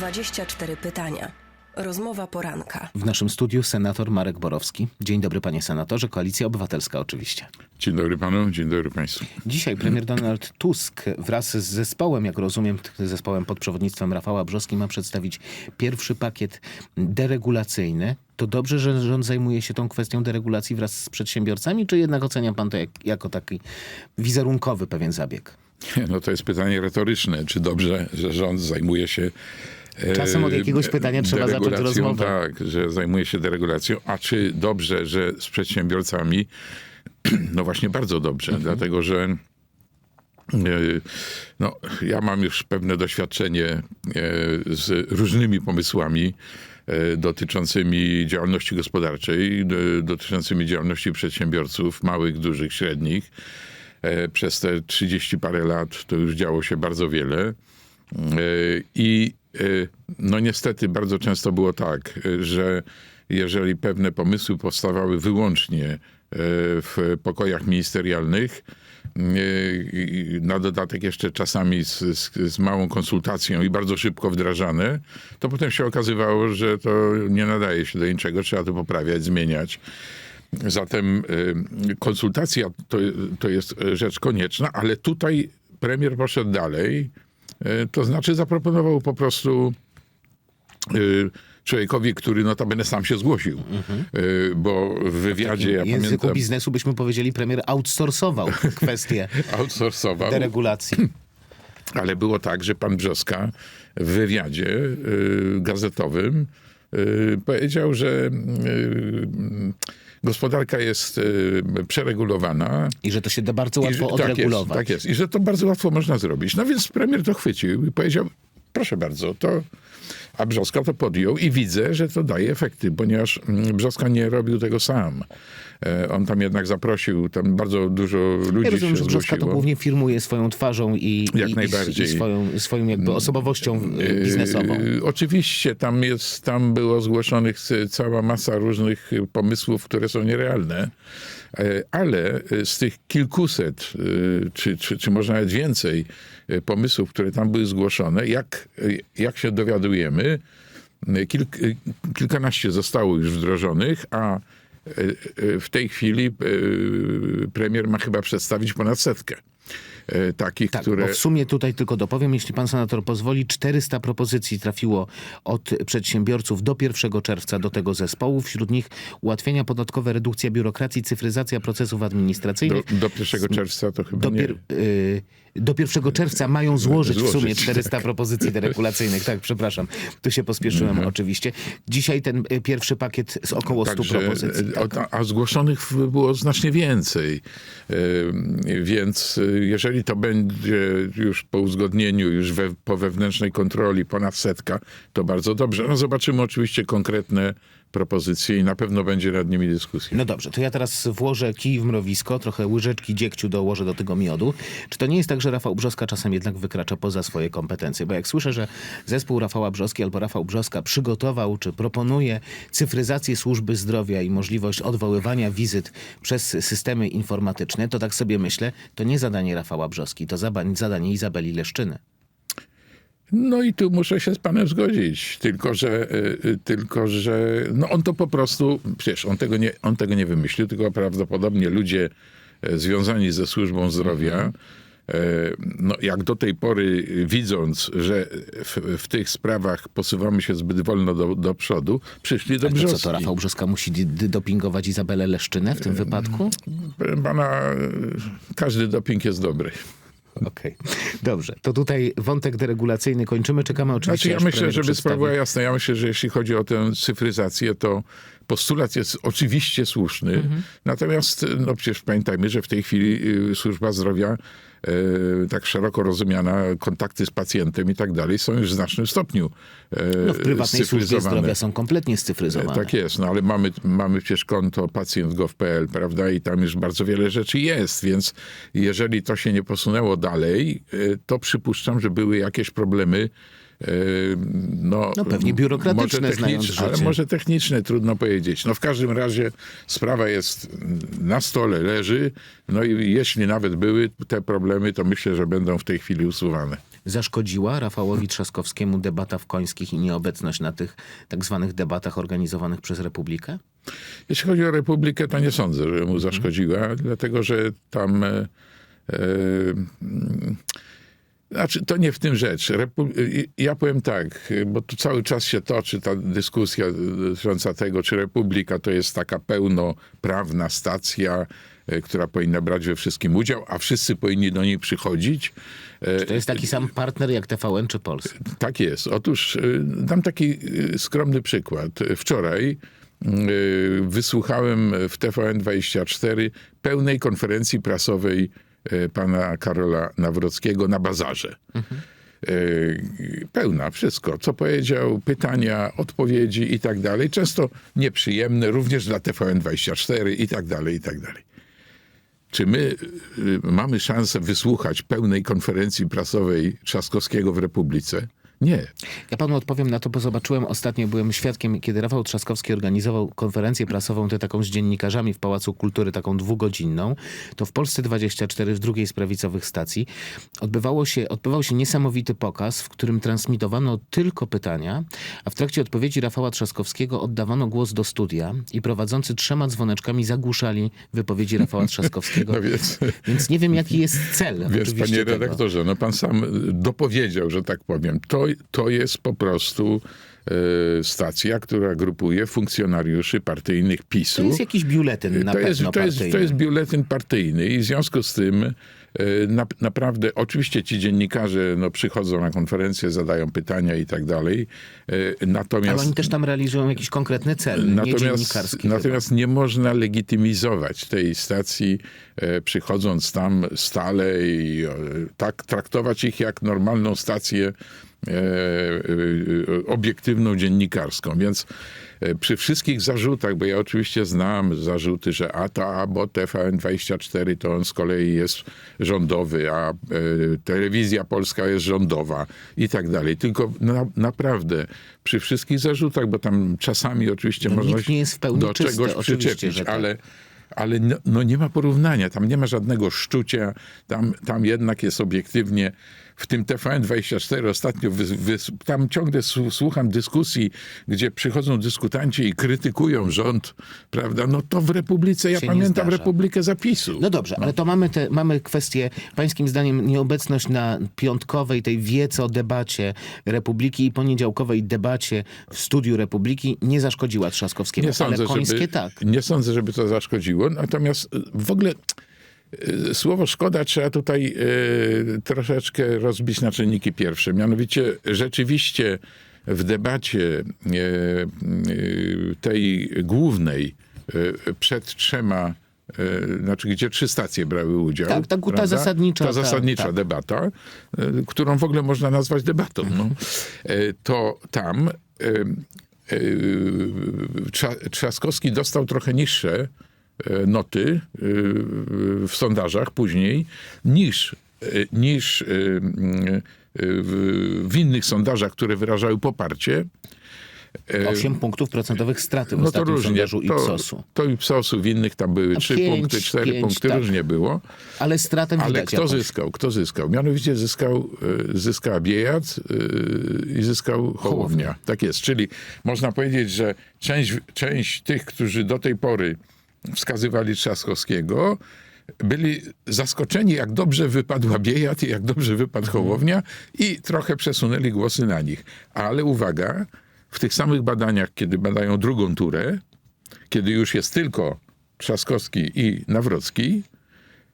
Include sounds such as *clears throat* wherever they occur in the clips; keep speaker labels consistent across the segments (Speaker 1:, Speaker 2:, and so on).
Speaker 1: 24 pytania. Rozmowa poranka.
Speaker 2: W naszym studiu senator Marek Borowski. Dzień dobry panie senatorze, Koalicja Obywatelska oczywiście.
Speaker 3: Dzień dobry panu, dzień dobry państwu.
Speaker 2: Dzisiaj premier Donald Tusk wraz z zespołem, jak rozumiem, zespołem pod przewodnictwem Rafała Brzoski ma przedstawić pierwszy pakiet deregulacyjny. To dobrze, że rząd zajmuje się tą kwestią deregulacji wraz z przedsiębiorcami, czy jednak ocenia pan to jak, jako taki wizerunkowy pewien zabieg?
Speaker 3: No to jest pytanie retoryczne. Czy dobrze, że rząd zajmuje się. E,
Speaker 2: Czasem od jakiegoś pytania trzeba zacząć rozmowę.
Speaker 3: Tak, że zajmuje się deregulacją. A czy dobrze, że z przedsiębiorcami? *clears throat* No właśnie bardzo dobrze,
Speaker 2: Mhm.
Speaker 3: dlatego że. e, No, ja mam już pewne doświadczenie e, z różnymi pomysłami e, dotyczącymi działalności gospodarczej, dotyczącymi działalności przedsiębiorców, małych, dużych, średnich. E, Przez te 30 parę lat to już działo się bardzo wiele. E, I e, no niestety bardzo często było tak, e, że jeżeli pewne pomysły powstawały wyłącznie e, w pokojach ministerialnych, na dodatek jeszcze czasami z, z, z małą konsultacją i bardzo szybko wdrażane, to potem się okazywało, że to nie nadaje się do niczego, trzeba to poprawiać, zmieniać. Zatem y, konsultacja to, to jest rzecz konieczna, ale tutaj premier poszedł dalej. Y, To znaczy zaproponował po prostu y, człowiekowi, który notabene sam się zgłosił. Y, Bo w wywiadzie, ja
Speaker 2: w języku
Speaker 3: pamiętam,
Speaker 2: biznesu byśmy powiedzieli, premier outsourcował *laughs* kwestię
Speaker 3: outsourcował.
Speaker 2: deregulacji. *clears throat*
Speaker 3: Ale było tak, że pan Brzoska w wywiadzie gazetowym powiedział, że gospodarka jest y, przeregulowana.
Speaker 2: I że to się da bardzo łatwo
Speaker 3: że, tak, jest,
Speaker 2: odregulować.
Speaker 3: tak jest. I że to bardzo łatwo można zrobić. No więc premier to chwycił i powiedział, proszę bardzo, to... A Brzoska to podjął i widzę, że to daje efekty, ponieważ mm, Brzoska nie robił tego sam. E, On tam jednak zaprosił, tam bardzo dużo ludzi
Speaker 2: Ja rozumiem,
Speaker 3: się
Speaker 2: że Brzoska to głównie firmuje swoją twarzą i,
Speaker 3: Jak
Speaker 2: i,
Speaker 3: najbardziej.
Speaker 2: i swoją, swoją jakby osobowością y, biznesową.
Speaker 3: Yy, Oczywiście tam jest, tam było zgłoszonych cała masa różnych pomysłów, które są nierealne, E, ale z tych kilkuset, czy, czy, czy może nawet więcej pomysłów, które tam były zgłoszone, jak, jak się dowiadujemy, kilk, kilkanaście zostało już wdrożonych, a w tej chwili y, premier ma chyba przedstawić ponad setkę. Y, Takich,
Speaker 2: Tak,
Speaker 3: które.
Speaker 2: bo w sumie tutaj tylko dopowiem, jeśli pan senator pozwoli, 400 propozycji trafiło od przedsiębiorców do 1 czerwca do tego zespołu. Wśród nich ułatwienia podatkowe, redukcja biurokracji, cyfryzacja procesów
Speaker 3: Do,
Speaker 2: administracyjnych.
Speaker 3: do 1 czerwca to chyba
Speaker 2: Do,
Speaker 3: nie.
Speaker 2: y, do 1 czerwca mają złożyć, w sumie
Speaker 3: Złożyć,
Speaker 2: 400 propozycji deregulacyjnych. Tak, przepraszam. Tu się pospieszyłem
Speaker 3: Mhm.
Speaker 2: oczywiście. Dzisiaj ten y, pierwszy pakiet z około 100
Speaker 3: Także,
Speaker 2: propozycji.
Speaker 3: e,
Speaker 2: Tak.
Speaker 3: a, a zgłoszonych było znacznie więcej. E, Więc e, jeżeli to będzie już po uzgodnieniu, już we, po wewnętrznej kontroli ponad setka, to bardzo dobrze. No zobaczymy oczywiście konkretne propozycje i na pewno będzie nad nimi dyskusja.
Speaker 2: No dobrze, to ja teraz włożę kij w mrowisko, trochę łyżeczki dziegciu dołożę do tego miodu. Czy to nie jest tak, że Rafał Brzoska czasem jednak wykracza poza swoje kompetencje? Bo jak słyszę, że zespół Rafała Brzoski albo Rafał Brzoska przygotował czy proponuje cyfryzację służby zdrowia i możliwość odwoływania wizyt przez systemy informatyczne, to tak sobie myślę, to nie zadanie Rafała Brzoski, to zadanie Izabeli Leszczyny.
Speaker 3: No i tu muszę się z panem zgodzić. Tylko, że, y, y, tylko, że no on to po prostu, przecież on tego nie, on tego nie wymyślił, tylko prawdopodobnie ludzie e, związani ze służbą zdrowia, e, no jak do tej pory widząc, że w, w tych sprawach posuwamy się zbyt wolno do, do przodu, przyszli do
Speaker 2: Ale to co,
Speaker 3: Brzoski.
Speaker 2: to Rafał Brzoska musi dopingować Izabelę Leszczynę w tym wypadku?
Speaker 3: Pana, każdy doping jest dobry.
Speaker 2: Okej, dobrze. To tutaj wątek deregulacyjny kończymy. Czekamy oczywiście,
Speaker 3: Znaczy ja myślę, żeby
Speaker 2: przedstawi-
Speaker 3: sprawa była jasna, ja myślę, że jeśli chodzi o tę cyfryzację, to postulat jest oczywiście słuszny.
Speaker 2: Mhm.
Speaker 3: Natomiast, no przecież pamiętajmy, że w tej chwili y, służba zdrowia, y, tak szeroko rozumiana, kontakty z pacjentem i tak dalej, są już w znacznym stopniu y,
Speaker 2: No, w prywatnej służbie zdrowia są kompletnie scyfryzowane.
Speaker 3: Tak jest, no ale mamy, mamy przecież konto pacjent.gov.pl, prawda, i tam już bardzo wiele rzeczy jest, więc jeżeli to się nie posunęło dalej, to przypuszczam, że były jakieś problemy no,
Speaker 2: No, pewnie biurokratyczne,
Speaker 3: może techniczne, ale może techniczne, trudno powiedzieć. No w każdym razie sprawa jest na stole, leży, no i jeśli nawet były te problemy, to myślę, że będą w tej chwili usuwane.
Speaker 2: zaszkodziła Rafałowi Trzaskowskiemu debata w Końskich i nieobecność na tych tak zwanych debatach organizowanych przez Republikę?
Speaker 3: Jeśli chodzi o Republikę, to nie sądzę, że mu zaszkodziła, dlatego że tam. E, e, znaczy, to nie w tym rzecz. Repu- ja powiem tak, bo tu cały czas się toczy ta dyskusja dotycząca tego, czy Republika to jest taka pełnoprawna stacja, e, która powinna brać we wszystkim udział, a wszyscy powinni do niej przychodzić. E,
Speaker 2: To jest taki sam partner jak TVN czy Polsat.
Speaker 3: tak jest. Otóż y, dam taki skromny przykład. Wczoraj wysłuchałem w TVN24 pełnej konferencji prasowej pana Karola Nawrockiego na bazarze. Y, Pełna, wszystko, co powiedział, pytania, odpowiedzi i tak dalej. Często nieprzyjemne, również dla TVN24 i tak dalej, i tak dalej. Czy my y, mamy szansę wysłuchać pełnej konferencji prasowej Trzaskowskiego w Republice? Nie.
Speaker 2: Ja panu odpowiem na to, bo zobaczyłem ostatnio, byłem świadkiem, kiedy Rafał Trzaskowski organizował konferencję prasową, tę taką z dziennikarzami w Pałacu Kultury, taką dwugodzinną, to w Polsce 24, w drugiej z prawicowych stacji, odbywało się, odbywał się niesamowity pokaz, w którym transmitowano tylko pytania, a w trakcie odpowiedzi Rafała Trzaskowskiego oddawano głos do studia i prowadzący trzema dzwoneczkami zagłuszali wypowiedzi Rafała Trzaskowskiego. *laughs*
Speaker 3: No więc,
Speaker 2: Więc nie wiem, jaki jest cel.
Speaker 3: więc panie
Speaker 2: tego.
Speaker 3: redaktorze, no pan sam dopowiedział, że tak powiem. To, to jest po prostu e, stacja, która grupuje funkcjonariuszy partyjnych PiSu.
Speaker 2: To jest jakiś biuletyn na
Speaker 3: to
Speaker 2: pewno
Speaker 3: jest, to, jest, to jest biuletyn partyjny i w związku z tym e, na, naprawdę, oczywiście ci dziennikarze no, przychodzą na konferencję, zadają pytania i tak dalej, e, natomiast...
Speaker 2: Ale oni też tam realizują jakiś konkretny cel, nie
Speaker 3: Natomiast,
Speaker 2: dziennikarski.
Speaker 3: natomiast nie można legitymizować tej stacji, e, przychodząc tam stale i e, tak traktować ich jak normalną stację e, e, obiektywną dziennikarską. Więc e, przy wszystkich zarzutach, bo ja oczywiście znam zarzuty, że a to, a bo TVN24 to on z kolei jest rządowy, a e, telewizja polska jest rządowa i tak dalej. Tylko na, naprawdę przy wszystkich zarzutach, bo tam czasami oczywiście
Speaker 2: No,
Speaker 3: można się
Speaker 2: nie jest w pełni
Speaker 3: do
Speaker 2: czysty,
Speaker 3: czegoś przyczepić,
Speaker 2: tak.
Speaker 3: ale ale no, no nie ma porównania, tam nie ma żadnego szczucia, tam, tam jednak jest obiektywnie, w tym TVN24 ostatnio, wy, wy, tam ciągle słucham dyskusji, gdzie przychodzą dyskutanci i krytykują rząd, prawda, no to w Republice, ja pamiętam. Republikę zapisu.
Speaker 2: No dobrze, ale to mamy, te, mamy kwestię, pańskim zdaniem, nieobecność na piątkowej, tej wiece o debacie Republiki i poniedziałkowej debacie w studiu Republiki nie zaszkodziła Trzaskowskiemu,
Speaker 3: Nie sądzę,
Speaker 2: ale Końskie
Speaker 3: żeby,
Speaker 2: tak.
Speaker 3: nie sądzę, żeby to zaszkodziło. Natomiast y, w ogóle słowo szkoda trzeba tutaj y, troszeczkę rozbić na czynniki pierwsze. Mianowicie rzeczywiście w debacie y, y, tej głównej y, przed trzema y, znaczy gdzie trzy stacje brały udział.
Speaker 2: Tak, ta- zasadnicza,
Speaker 3: Ta
Speaker 2: ta-
Speaker 3: zasadnicza
Speaker 2: tak.
Speaker 3: debata, y, którą w ogóle można nazwać debatą. No. Y, To tam y, y, Trza- Trzaskowski dostał trochę niższe y, noty y, w sondażach później niż, y, niż w- innych sondażach, które wyrażały poparcie.
Speaker 2: 8 punktów procentowych straty w
Speaker 3: No to różnie.
Speaker 2: sondażu
Speaker 3: To,
Speaker 2: Ipsosu.
Speaker 3: to Ipsosu, w innych tam były
Speaker 2: A
Speaker 3: trzy
Speaker 2: pięć,
Speaker 3: punkty, cztery
Speaker 2: pięć,
Speaker 3: punkty,
Speaker 2: tak.
Speaker 3: różnie było.
Speaker 2: Ale stratę
Speaker 3: Ale
Speaker 2: widać
Speaker 3: kto
Speaker 2: jakąś.
Speaker 3: zyskał? Kto zyskał? Mianowicie zyskał, zyskała Biejat y, i zyskał Hołownia. Tak jest. Czyli można powiedzieć, że część, część tych, którzy do tej pory wskazywali Trzaskowskiego, byli zaskoczeni, jak dobrze wypadła Biejat i jak dobrze wypadł Hołownia i trochę przesunęli głosy na nich. Ale uwaga, w tych samych badaniach, kiedy badają drugą turę, kiedy już jest tylko Trzaskowski i Nawrocki,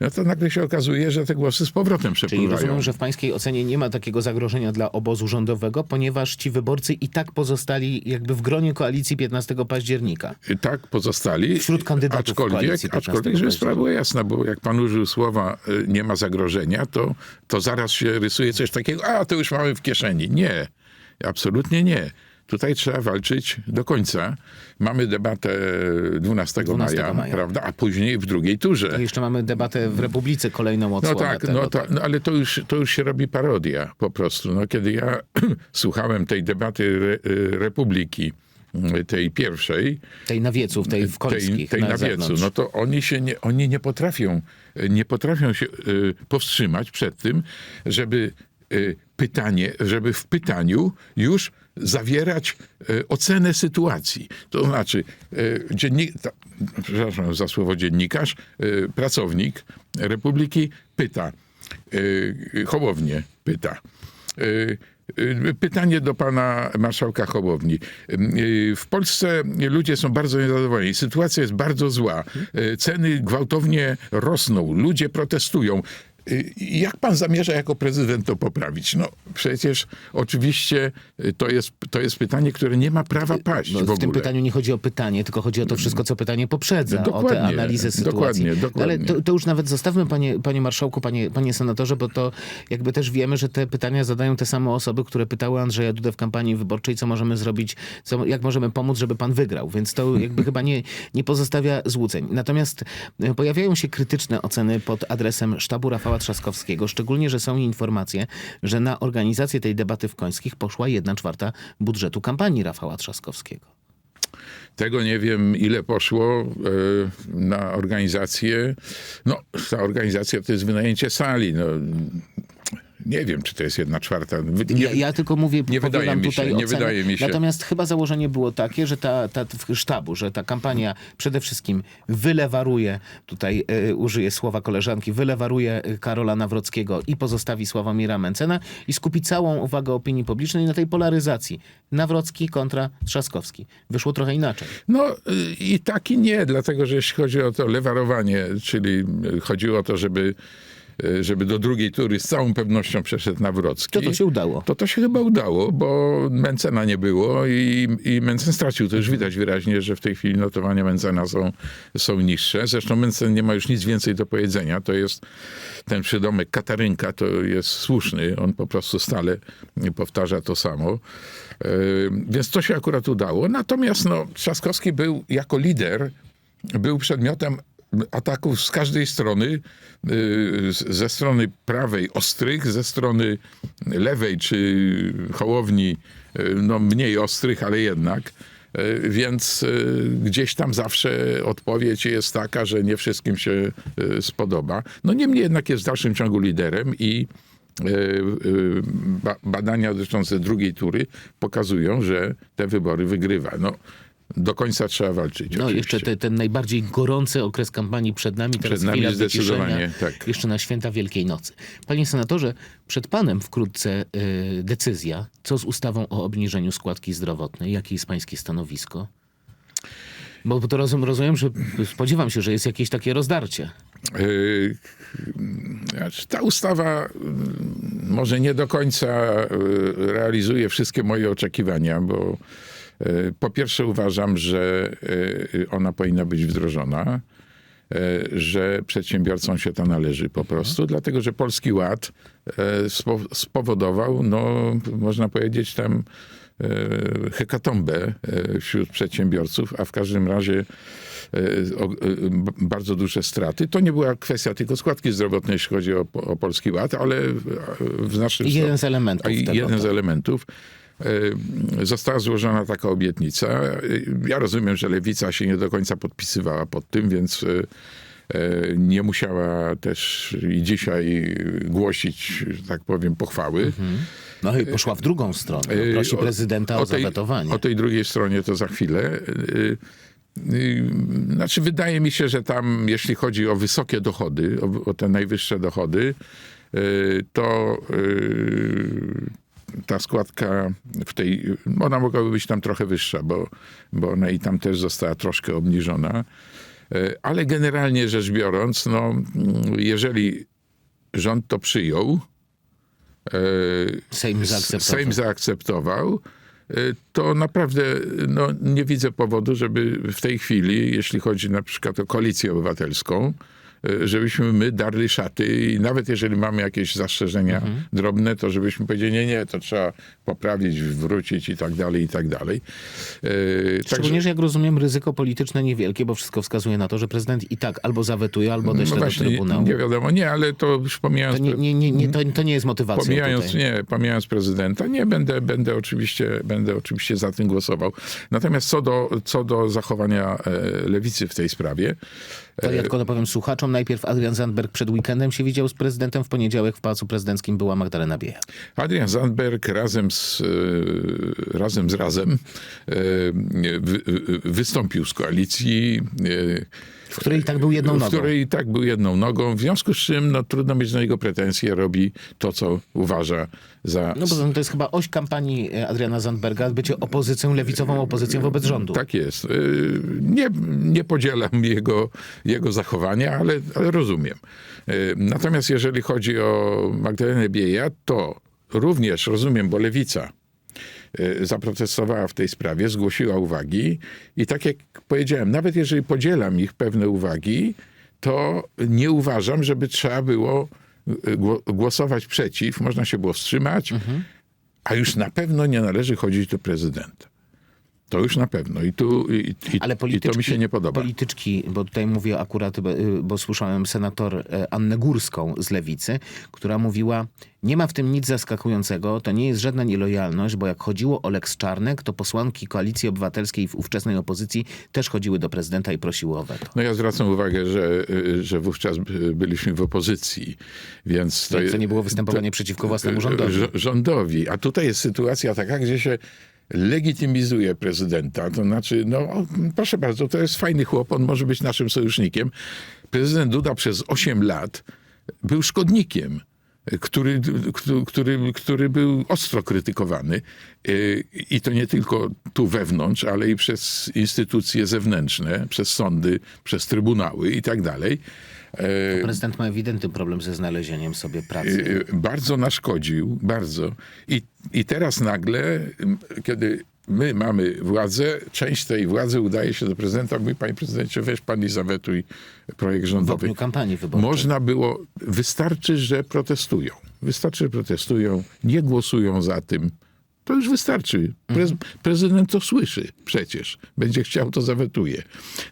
Speaker 3: no to nagle się okazuje, że te głosy z powrotem
Speaker 2: Czyli
Speaker 3: przepływają.
Speaker 2: rozumiem, że w pańskiej ocenie nie ma takiego zagrożenia dla obozu rządowego, ponieważ ci wyborcy i tak pozostali jakby w gronie koalicji 15 października.
Speaker 3: Tak pozostali.
Speaker 2: Wśród kandydatów
Speaker 3: aczkolwiek,
Speaker 2: koalicji 15
Speaker 3: aczkolwiek, żeby
Speaker 2: października.
Speaker 3: sprawa była jasna, bo jak pan użył słowa y, nie ma zagrożenia, to, to zaraz się rysuje coś takiego, a to już mamy w kieszeni. Nie, absolutnie nie. Tutaj trzeba walczyć do końca. Mamy debatę 12,
Speaker 2: 12
Speaker 3: maja,
Speaker 2: maja.
Speaker 3: prawda? A później w drugiej turze.
Speaker 2: To jeszcze mamy debatę w Republice, kolejną
Speaker 3: No
Speaker 2: odsłonę
Speaker 3: tak,
Speaker 2: tego.
Speaker 3: no, to, no ale to już, to już się robi parodia po prostu. No, kiedy ja *clears throat* słuchałem tej debaty re, y, Republiki, y, tej pierwszej,
Speaker 2: Tej na wiecu, tej w
Speaker 3: tej,
Speaker 2: Końskich,
Speaker 3: tej
Speaker 2: na,
Speaker 3: na wiecu, no to oni się nie, oni nie potrafią, nie potrafią się y, powstrzymać przed tym, żeby pytanie, żeby w pytaniu już zawierać y, ocenę sytuacji. To znaczy, y, dziennik, ta, przepraszam za słowo dziennikarz, y, pracownik Republiki pyta, Hołownię pyta, Pytanie do pana marszałka Hołowni. W Polsce ludzie są bardzo niezadowoleni. Sytuacja jest bardzo zła. Ceny gwałtownie rosną. Ludzie protestują. Jak pan zamierza jako prezydent to poprawić? No przecież oczywiście y, to jest, to jest pytanie, które nie ma prawa paść
Speaker 2: No,
Speaker 3: w
Speaker 2: w, tym pytaniu nie chodzi o pytanie, tylko chodzi o to wszystko, co pytanie poprzedza, o tę analizę sytuacji.
Speaker 3: dokładnie, dokładnie.
Speaker 2: Ale to, to już nawet zostawmy, panie, panie marszałku, panie, panie senatorze, bo to jakby też wiemy, że te pytania zadają te same osoby, które pytały Andrzeja Dudę w kampanii wyborczej, co możemy zrobić, co, jak możemy pomóc, żeby pan wygrał. Więc to jakby chyba nie, nie pozostawia złudzeń. Natomiast e, pojawiają się krytyczne oceny pod adresem sztabu Rafała Trzaskowskiego, szczególnie, że są informacje, że na organizację tej debaty w Końskich poszła jedna czwarta budżetu kampanii Rafała Trzaskowskiego.
Speaker 3: Tego nie wiem, ile poszło e, na organizację. No, ta organizacja to jest wynajęcie sali. No, nie wiem, czy to jest jedna czwarta. Nie,
Speaker 2: Ja, ja tylko mówię,
Speaker 3: nie wydaje mi się, nie wydaje mi się.
Speaker 2: Natomiast chyba założenie było takie, że ta, ta w sztabu, że ta kampania przede wszystkim wylewaruje, tutaj y, użyję słowa koleżanki, wylewaruje Karola Nawrockiego i pozostawi Sławomira Mencena i skupi całą uwagę opinii publicznej na tej polaryzacji. Nawrocki kontra Trzaskowski. Wyszło trochę inaczej.
Speaker 3: No y, i tak i nie, dlatego że jeśli chodzi o to lewarowanie, czyli y, chodziło o to, żeby, żeby do drugiej tury z całą pewnością przeszedł Nawrocki.
Speaker 2: To to się udało.
Speaker 3: To to się chyba udało, bo Mencena nie było i, i Mencen stracił. To już widać wyraźnie, że w tej chwili notowania Mencena są, są niższe. Zresztą Mencen nie ma już nic więcej do powiedzenia. To jest ten przydomek Katarynka, to jest słuszny. On po prostu stale powtarza to samo. E, Więc to się akurat udało. Natomiast no, Trzaskowski był jako lider, był przedmiotem ataków z każdej strony, y, ze strony prawej ostrych, ze strony lewej czy Hołowni y, no mniej ostrych, ale jednak. Y, Więc gdzieś tam zawsze odpowiedź jest taka, że nie wszystkim się spodoba. No niemniej jednak jest w dalszym ciągu liderem i ba- badania dotyczące drugiej tury pokazują, że te wybory wygrywa. No, do końca trzeba walczyć.
Speaker 2: No
Speaker 3: oczywiście.
Speaker 2: jeszcze te, ten najbardziej gorący okres kampanii przed nami. Teraz
Speaker 3: Przed nami zdecydowanie, tak.
Speaker 2: Jeszcze na święta Wielkiej Nocy. Panie senatorze, przed panem wkrótce y, decyzja, co z ustawą o obniżeniu składki zdrowotnej? Jakie jest pańskie stanowisko? Bo to rozum, rozumiem, że spodziewam się, że jest jakieś takie rozdarcie.
Speaker 3: Yy, znaczy, Ta ustawa mm, może nie do końca yy, realizuje wszystkie moje oczekiwania, bo po pierwsze uważam, że yy, ona powinna być wdrożona, yy, że przedsiębiorcom się to należy po prostu, dlatego że Polski Ład spo- spowodował, no można powiedzieć tam hekatombę wśród przedsiębiorców, a w każdym razie e, e, bardzo duże straty. To nie była kwestia tylko składki zdrowotnej, jeśli chodzi o, o Polski Ład, ale w-
Speaker 2: I jeden z elementów
Speaker 3: jeden z
Speaker 2: tak.
Speaker 3: elementów. E, Została złożona taka obietnica. E, Ja rozumiem, że lewica się nie do końca podpisywała pod tym, więc e, nie musiała też i dzisiaj głosić, że tak powiem, pochwały.
Speaker 2: No i poszła w drugą stronę. Prosi prezydenta o,
Speaker 3: tej,
Speaker 2: zawetowanie.
Speaker 3: O tej drugiej stronie to za chwilę. Znaczy, wydaje mi się, że tam, jeśli chodzi o wysokie dochody, o, o te najwyższe dochody, to ta składka w tej, ona mogłaby być tam trochę wyższa, bo, bo ona i tam też została troszkę obniżona. Yy, Ale generalnie rzecz biorąc, no, jeżeli rząd to przyjął, yy,
Speaker 2: Sejm zaakceptował.
Speaker 3: Sejm zaakceptował, y, to naprawdę no, nie widzę powodu, żeby w tej chwili, jeśli chodzi na przykład o koalicję obywatelską, żebyśmy my darli szaty i nawet jeżeli mamy jakieś zastrzeżenia
Speaker 2: Mhm.
Speaker 3: drobne, to żebyśmy powiedzieli, nie, nie, to trzeba poprawić, wrócić i tak dalej, i tak dalej. Y,
Speaker 2: Szczególnie, że jak rozumiem, ryzyko polityczne niewielkie, bo wszystko wskazuje na to, że prezydent i tak albo zawetuje, albo
Speaker 3: no
Speaker 2: odeśle do
Speaker 3: właśnie,
Speaker 2: Trybunału.
Speaker 3: nie wiadomo, nie, ale to już pomijając...
Speaker 2: To nie, nie, nie, nie, to, to nie jest motywacja
Speaker 3: Pomijając,
Speaker 2: tutaj.
Speaker 3: nie, pomijając prezydenta, nie, będę, będę, oczywiście, będę oczywiście za tym głosował. Natomiast co do, co do zachowania e, lewicy w tej sprawie,
Speaker 2: To ja tylko dopowiem słuchaczom, Najpierw Adrian Zandberg przed weekendem się widział z prezydentem, w poniedziałek w Pałacu Prezydenckim była Magdalena Bieja.
Speaker 3: Adrian Zandberg razem z, e, razem z razem e, wy, wystąpił z koalicji, e,
Speaker 2: W której i tak był jedną
Speaker 3: w
Speaker 2: nogą.
Speaker 3: której i tak był jedną nogą, w związku z czym no, trudno mieć do niego pretensje, robi to, co uważa za...
Speaker 2: No bo to jest chyba oś kampanii e, Adriana Zandberga, bycie opozycją, lewicową opozycją wobec rządu.
Speaker 3: Tak jest. E, Nie, nie podzielam *laughs* jego, jego zachowania, ale, ale rozumiem. E, Natomiast jeżeli chodzi o Magdalenę Bieja, to również rozumiem, bo lewica zaprotestowała w tej sprawie, zgłosiła uwagi i tak jak powiedziałem, nawet jeżeli podzielam ich pewne uwagi, to nie uważam, żeby trzeba było gło- głosować przeciw, można się było wstrzymać, a już na pewno nie należy chodzić do prezydenta. To już na pewno. I, tu, i, i,
Speaker 2: Ale
Speaker 3: i to mi się nie podoba.
Speaker 2: Polityczki, bo tutaj mówię akurat, bo, y, bo słyszałem senator e, Annę Górską z Lewicy, która mówiła, nie ma w tym nic zaskakującego, to nie jest żadna nielojalność, bo jak chodziło o Lex Czarnek, to posłanki Koalicji Obywatelskiej w ówczesnej opozycji też chodziły do prezydenta i prosiły o weto.
Speaker 3: No ja zwracam uwagę, że, y, że wówczas by- byliśmy w opozycji, więc to,
Speaker 2: Więc to nie było
Speaker 3: to-
Speaker 2: występowanie przeciwko własnemu rządowi.
Speaker 3: rzo- rządowi. A tutaj jest sytuacja taka, gdzie się legitymizuje prezydenta. To znaczy, no proszę bardzo, to jest fajny chłop, on może być naszym sojusznikiem. Prezydent Duda przez 8 lat był szkodnikiem. Który, który, który, który był ostro krytykowany y, i to nie tylko tu wewnątrz, ale i przez instytucje zewnętrzne, przez sądy, przez trybunały i tak dalej. E,
Speaker 2: Prezydent ma ewidentny problem ze znalezieniem sobie pracy.
Speaker 3: Y, bardzo naszkodził, bardzo. I, I teraz nagle, kiedy my mamy władzę, część tej władzy udaje się do prezydenta, mówi, panie prezydencie, weź pan i zawetuj projekt
Speaker 2: W
Speaker 3: rządowy.
Speaker 2: ogniu kampanii wyborczej.
Speaker 3: Można było, wystarczy, że protestują. Wystarczy, że protestują, nie głosują za tym. To już wystarczy. Prez, prezydent to słyszy przecież. Będzie chciał, to zawetuje.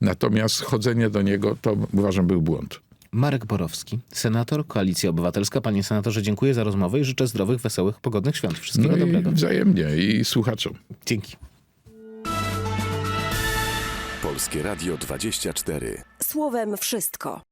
Speaker 3: Natomiast chodzenie do niego, to uważam był błąd.
Speaker 2: Marek Borowski, senator, Koalicja Obywatelska. Panie senatorze, dziękuję za rozmowę i życzę zdrowych, wesołych, pogodnych świąt. Wszystkiego
Speaker 3: No
Speaker 2: dobrego.
Speaker 3: wzajemnie i słuchaczom.
Speaker 2: Dzięki.
Speaker 4: Polskie Radio 24.
Speaker 1: Słowem wszystko.